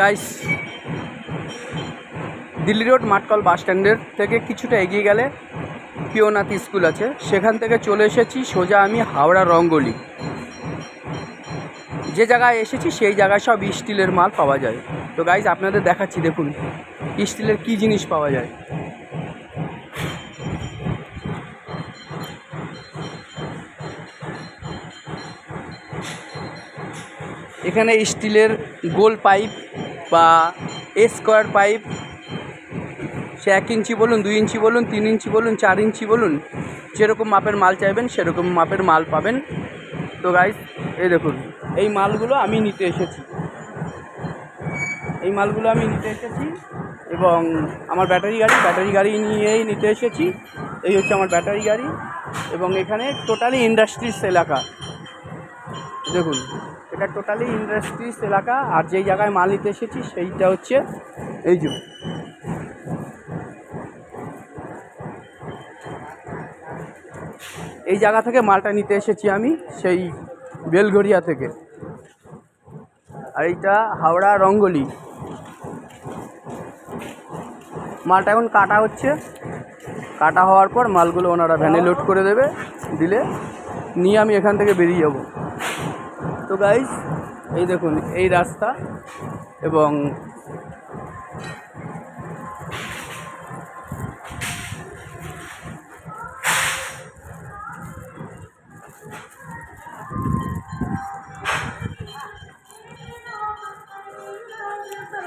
Guys Delhi road মাটকল bus স্ট্যান্ডের থেকে কিছুটা এগিয়ে গেলে পিওনাথ স্কুল আছে। সেখান থেকে চলে এসেছি সোজা আমি হাওড়া রঙ্গলি। যে জায়গায় এসেছি সেই জায়গায় সব স্টিলের মাল পাওয়া যায়। তো গাইজ আপনাদের দেখাচ্ছি, দেখুন, স্টিলের কী জিনিস পাওয়া যায়। এখানে স্টিলের গোল পাইপ বা স্কোয়ার পাইপ, সে এক ইঞ্চি বলুন, দুই ইঞ্চি বলুন, তিন ইঞ্চি বলুন, চার ইঞ্চি বলুন, যেরকম মাপের মাল চাইবেন, সেরকম মাপের মাল পাবেন। তো গাইজ এই দেখুন, এই মালগুলো আমি নিতে এসেছি। এই মালগুলো আমি নিতে এসেছি এবং আমার ব্যাটারি গাড়ি ব্যাটারি গাড়ি নিয়েই নিতে এসেছি। এই হচ্ছে আমার ব্যাটারি গাড়ি এবং এখানে টোটালি ইন্ডাস্ট্রিজ এলাকা। দেখুন এটা টোটালি ইন্ডাস্ট্রিজ এলাকা, আর যেই জায়গায় মাল নিতে এসেছি সেইটা হচ্ছে এই যে। এই জায়গা থেকে মালটা নিতে এসেছি আমি, সেই বেলঘরিয়া থেকে। আর এইটা হাওড়া রঙ্গলি। মালটা এখন কাটা হচ্ছে। কাটা হওয়ার পর মালগুলো ওনারা ভ্যানে লোড করে দেবে, দিলে নিয়ে আমি এখান থেকে বেরিয়ে যাব। তো গাইজ এই দেখুন, এই রাস্তা এবং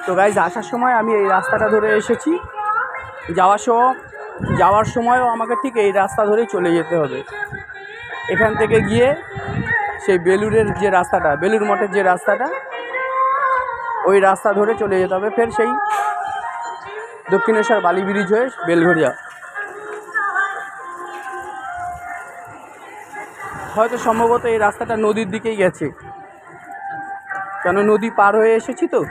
তো গাইজ আসার সময় আমি এই রাস্তাটা ধরে এসেছি। যাওয়ার সময় যাওয়ার সময়ও আমাকে ঠিক এই রাস্তা ধরেই চলে যেতে হবে। এখান থেকে গিয়ে সেই বেলুরের যে রাস্তাটা, বেলুর মঠের যে রাস্তাটা, ওই রাস্তা ধরে চলে যেতে হবে ফের সেই দক্ষিণেশ্বর বালি ব্রিজ হয়ে বেলঘরিয়া। হয়তো সম্ভবত এই রাস্তাটা নদীর দিকেই গেছে। কেন নদী পার হয়ে এসেছি তো?